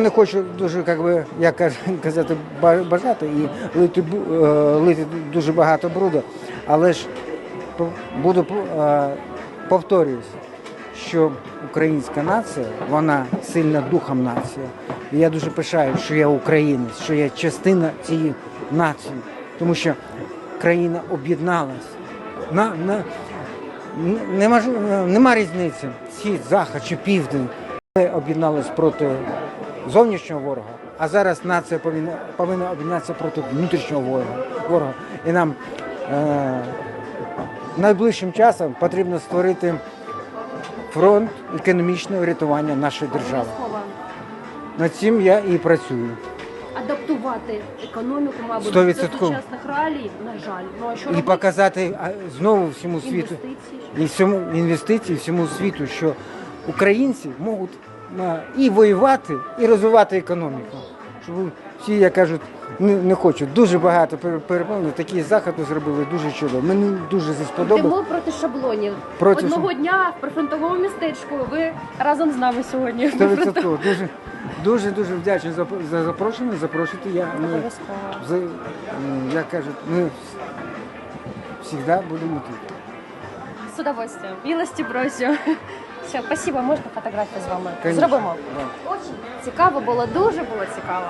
Не хочу дуже, як би, як казати, ба- бажати і лити, е, лити дуже багато бруду, але ж буду е, повторююся, що українська нація, вона сильна духом нація. І я дуже пишаю, що я українець, що я частина цієї нації, тому що країна об'єдналась. На, на, нема, ж- нема різниці, схід, захід чи південь. Ми об'єдналися проти зовнішнього ворога, а зараз нація повинна, повинна об'єднатися проти внутрішнього ворога. ворога. І нам е, найближчим часом потрібно створити фронт економічного рятування нашої держави. Над цим я і працюю. адаптувати економіку, мабуть, до сучасних реалій, на жаль. Ну а що І робити? показати а, знову всьому світу інвестиції? і всьому інвестиції всьому світу, що українці можуть і воювати, і розвивати економіку. Щоб всі, як кажуть, не, не хочуть. Дуже багато пер- такі заходи зробили дуже чудово. Мені дуже це сподобалось. Йдемо проти шаблонів. Проти Одного дня в прифронтовому містечку ви разом з нами сьогодні. Сто відсотково. Дуже, дуже, дуже вдячний за, за запрошення. Запрошуйте. Я, ми, за, як кажуть, ми завжди будемо тут. Удовольствием. Милості просю. Все, спасибо, можна фотографію з вами? Конечно. Зробимо. Да. Очень цікаво було, дуже було цікаво.